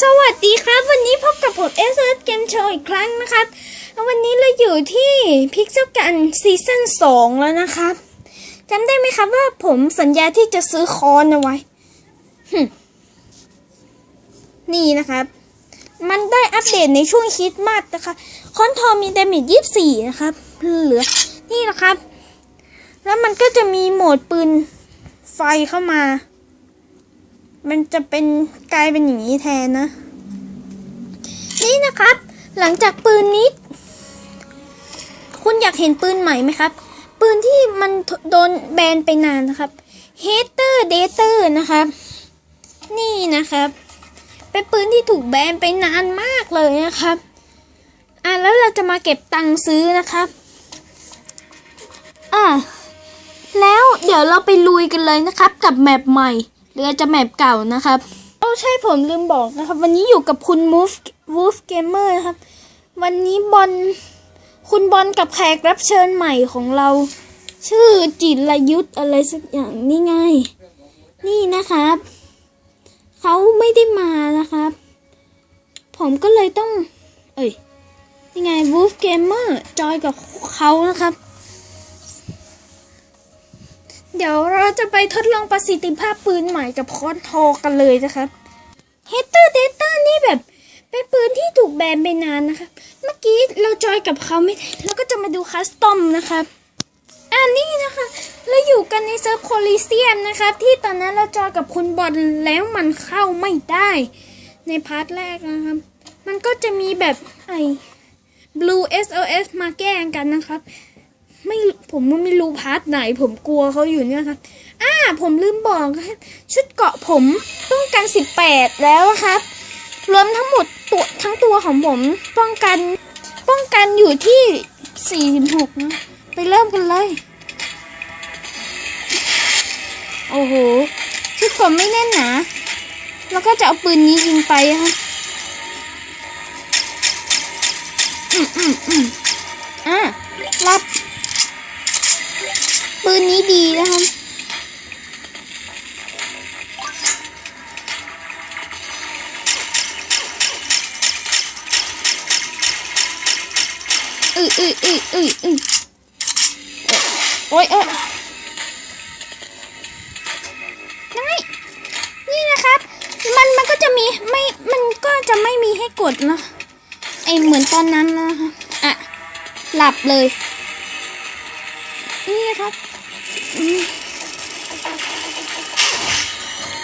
สวัสดีครับ วันนี้พบกับผมเอสเอสเกมโชว์อีกครั้งนะครับ วันนี้เราอยู่ที่พิกเซลกันซีซั่น2แล้วนะครับจำได้ไหมครับว่าผมสัญญาที่จะซื้อคอนเอาไว้นี่นะครับ มันได้อัปเดตในช่วงคริดมาสนะคะ คอนทอมีเดมิดยี่สี่นะครับ เหลือ นี่นะครับ แล้วมันก็จะมีโหมดปืนไฟเข้ามา มันจะเป็นกลายเป็นอย่างนี้แทนนะ นี่นะครับ หลังจากปืนนี้ คุณอยากเห็นปืนใหม่ไหมครับ ปืนที่มันโดนแบนไปนานนะครับ Hater Dater นะครับ นี่นะครับ เป็นปืนที่ถูกแบนไปนานมากเลยนะครับ อะแล้วเราจะมาเก็บตังค์ซื้อนะครับอะแล้วเดี๋ยวเราไปลุยกันเลยนะครับ กับแมปใหม่ หรือจะแมปเก่านะครับโอ้ใช่ผมลืมบอกนะครับ วันนี้อยู่กับคุณ Move Wolf Gamer นะครับ วันนี้บอลคุณบอลกับแขกรับเชิญใหม่ของเรา ชื่อจิรยุทธอะไรสักอย่างนี่ไง นี่นะครับเขาไม่ได้มานะครับ ผมก็เลยต้อง เอ้ยนี่ไง Wolf Gamer จอยกับเขานะครับ ดี๋ยวเราจะไปทดลองประสิทธิภาพปืนใหม่กับคอนทรกันเลยนะครับ h เ t อร์เดต้านี่แบบเป็นปืนที่ถูกแบนไปนานนะครับ เมื่อกี้เราจอยกับเขาไม่ได้เราก็จะมาดูคัสตอมนะครับอันนี้นะคะเราอยู่กันในเซิร์ฟโคลิเซียมนะครับ ที่ตอนนั้นเราจอยกับคุณบอลแล้วมันเข้าไม่ได้ ในพาร์ทแรกนะครับ มันก็จะมีแบบไอ้ Blue SOS มาแก้งกันนะครับ ไม่ผมไม่รู้พาร์ทไหน ผมกลัวเขาอยู่เนี่ยครับ อ่า ผมลืมบอกครับชุดเกาะผมป้องกันสิบแปดแล้วครับ รวมทั้งหมดตัวทั้งตัวของผมป้องกัน ป้องกันอยู่ที่สี่สิบหกนะไปเริ่มกันเลย โอ้โห ชุดผมไม่แน่นหนาแล้วก็จะเอาปืนนี้ยิงไปครับอืมอืมอืมอ่ารับ ปืนนี้ดีนะครับอืออืออืออืออือโอ้ยเอ้ยยังไงนี่นะครับ มันมันก็จะมีไม่ มันก็จะไม่มีให้กดนะไอเหมือนตอนนั้นนะคะอะ หลับเลย นี่นะครับ โ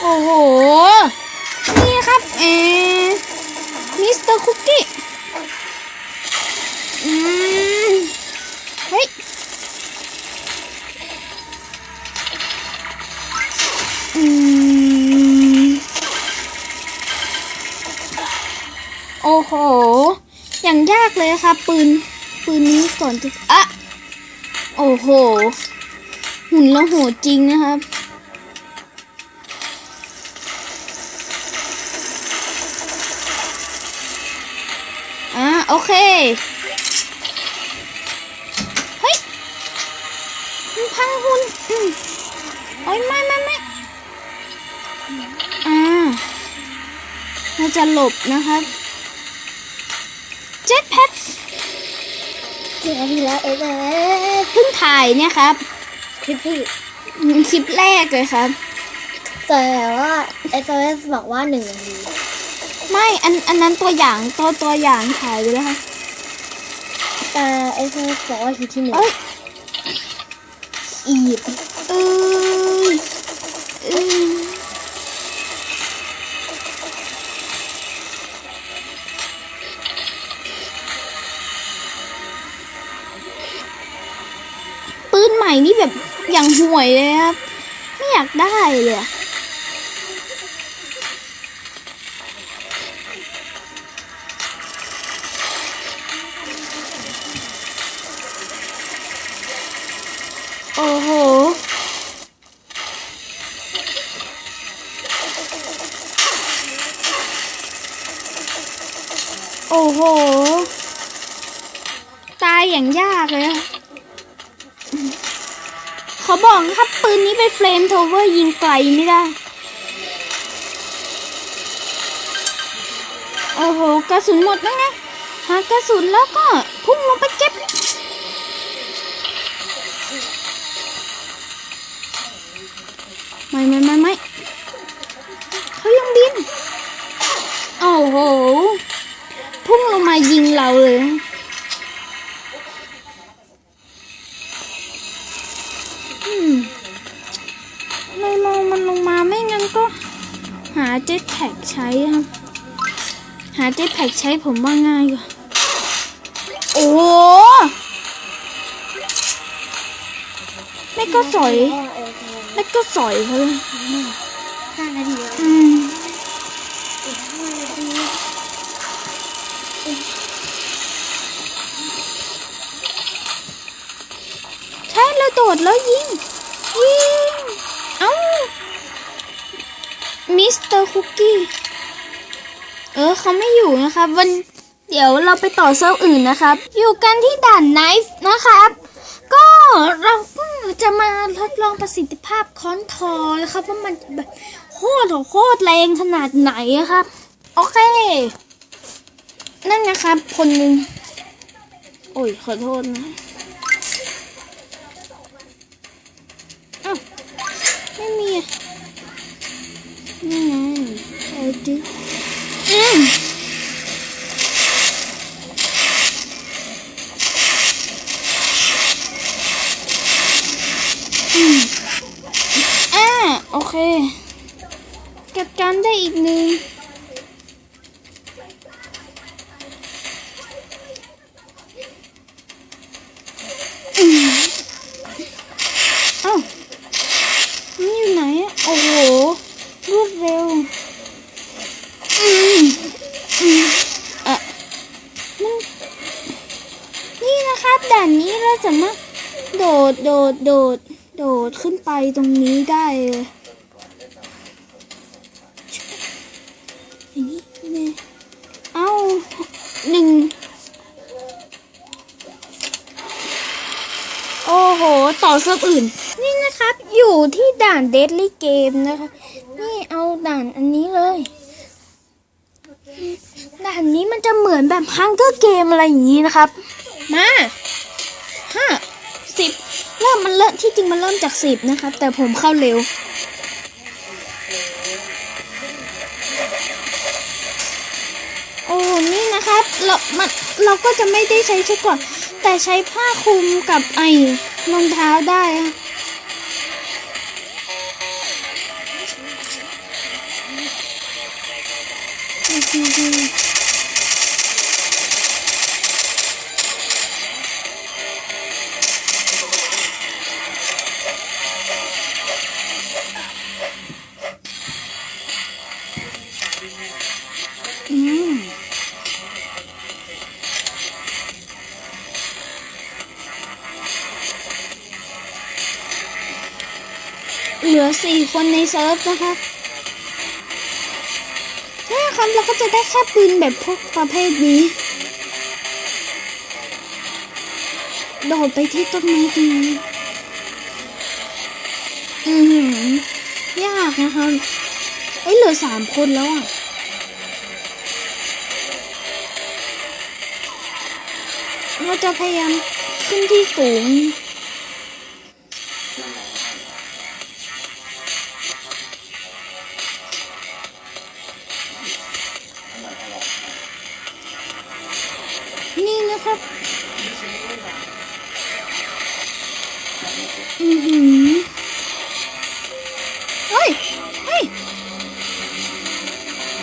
อ้โห นี่ครับเอมิสเตอร์คุกกี้อืมเฮ้ยอืมโอ้โห อย่างยากเลยครับ ปืน ปืนนี้ก่อนจะอะโอ้โห หุ่นแล้วโหดจริงนะครับ อ่าโอเค เฮ้ย มันพังหุ่นอืมโอ้ยไม่ไม่ไม่อ่าเราจะหลบนะครับ เจ็ตแพ็คเดือนที่แล้วเอสเอสเพิ่งถ่ายเนี่ยครับค ลิปที่คลิปแรกเลยครับ แต่ว่าเอสเอสบอกว่าหนึ่งนาทีไม่อันอันนั้นตัวอย่างตัวตัวอย่างถ่ายไปแล้วครับแต่เอสเอสบอกว่าคลิปที่หนึ่งเอ้ยอีบเอ้ย วยเลยครับ ไม่อยากได้เลยโอ้โห โอ้โห ตายอย่างยาก บอกนะครับปืนนี้ไปเฟรมโทเวอร์ยิงไกลไม่ได้ โอ้โห กระสุนหมดแล้วไงหากระสุนแล้วก็ ใช้ผมว่าง่ายกว่า โอ้โหไม่ก็สอยพ่อเออไม่ก็สอยเขาเลยห้านาทีแล้วอืมอีกห้านาทีใช่เราโดดแล้วยิง ยิง เอ้า มิสเตอร์คุกกี้ เออเขาไม่อยู่นะครับวันเดี๋ยวเราไปต่อเซิร์ฟอื่นนะครับ อยู่กันที่ด่านไนฟ์นะครับ ก็เราจะมาทดลองประสิทธิภาพค้อนทอนะครับว่ามันแบบโคตรโคตรแรงขนาดไหนอะครับ โอเค นั่นนะครับ คนหนึ่งโอ้ยขอโทษนะอ้าวไม่มีนี่ไงเอาดิอืมอืมอ่าโอเคจัดการได้อีกหนึ่งอืมเอ้า มันอยู่ไหนอะโอ้โห รวดเร็ว อืมอืมอะมันนี่นะครับ ด่านนี้เราสามารถโด ดโดดโดด โดดขึ้นไปตรงนี้ได้เลยอย่างนี้เนี่ยเอ้าหนึ่งโอ้โห ต่อเซิร์ฟอื่น นี่นะครับ อยู่ที่ด่านเดดลี่เกมนะคะ นี่เอาด่านอันนี้เลย ด่านนี้มันจะเหมือนแบบฮังเกอร์เกมอะไรอย่างนี้นะครับ มาห้าสิบ เริ่มมันเริ่มที่จริงมันเริ่มจากสิบนะครับ แต่ผมเข้าเร็ว โอ้นี่นะครับเรามันเราก็จะไม่ได้ใช้ชุดก่อน แต่ใช้ผ้าคลุมกับไอ้รองเท้าได้อะ เหลือสี่คนในเซิร์ฟนะคะนี่ครับเราก็จะได้แค่ปืนแบบพวกประเภทนี้ โดดไปที่ต้นไม้ตรงนี้อือหือยากนะคะเอ้ยเหลือสามคนแล้วอะเราจะพยายามขึ้นที่สูง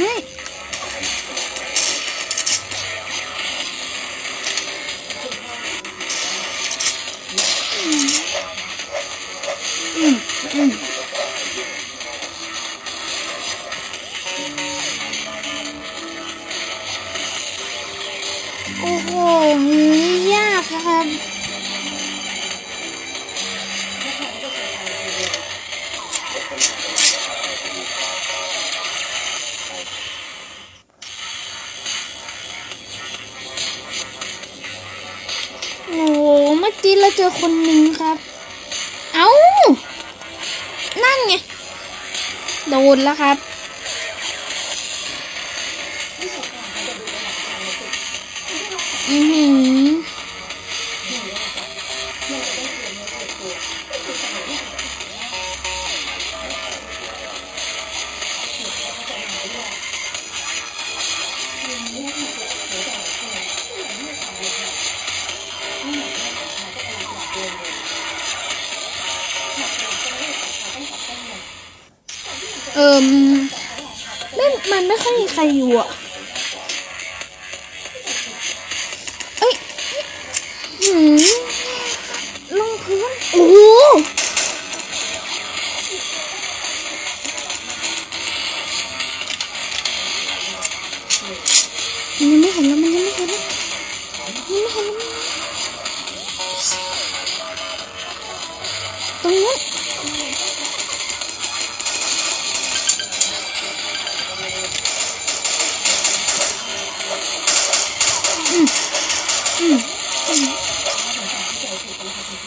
ม่ เจอคนหนึ่งครับ เอ้า นั่นไง โดนแล้วครับ อือหือ นไม่มันไม่ค่อยมีใครอยู่อะเอ้ยหืม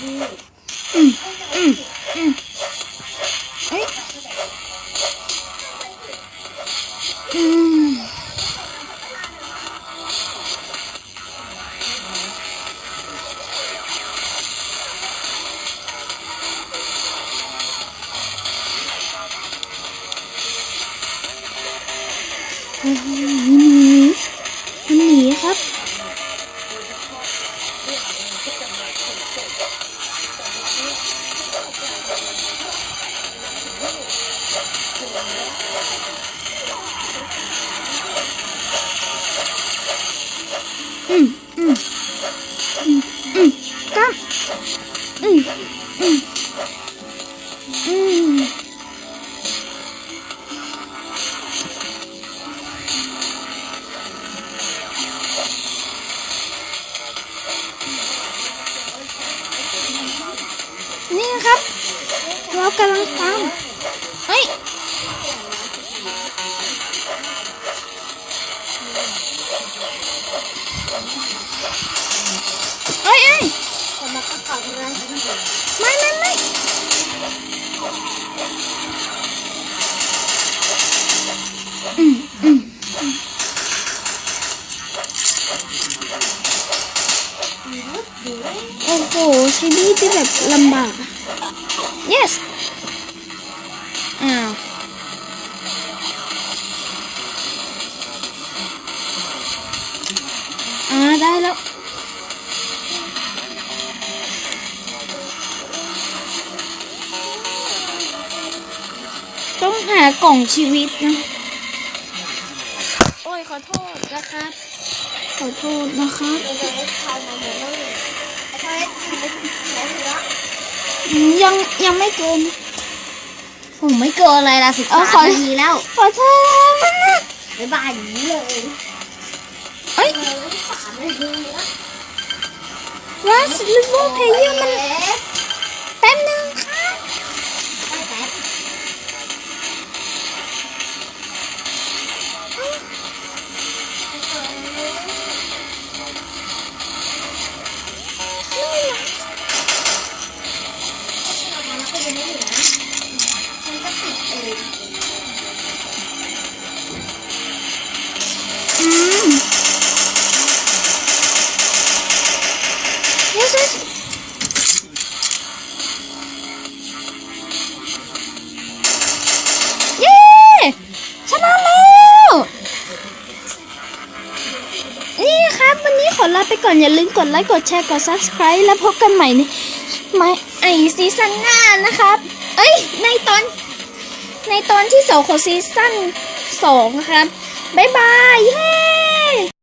Mm-hmm. เรากำลังตามเฮ้ยเอ้ยเอ้ยผมมาประกอบงานไม่ไม่ไม่อืมอืมอืมโอ้โหใช้มีดที่แบบลำบาก ต้องหากล่องชีวิตนะ โอ้ยขอโทษนะครับ ขอโทษนะครับเอเอสทายมาหมดแล้วเลยเอเอสทายมาหมดแล้วอืมยังยังไม่เกิน ผมไม่เกินอะไรละสิบเออสามขอนาทีแล้ว ขอโทษมันนะบ๊ายบายอย่างนี้เลยเอ้ยเออ อนอย่าลืมกดไลค์กดแชร์กด subscribe แล้วพบกันใหม่ในไม่ไอซีซั่นหน้านะครับ เอ้ย ในตอน ในตอนที่สองของซีซั่นสองครับ บ๊ายบายเย้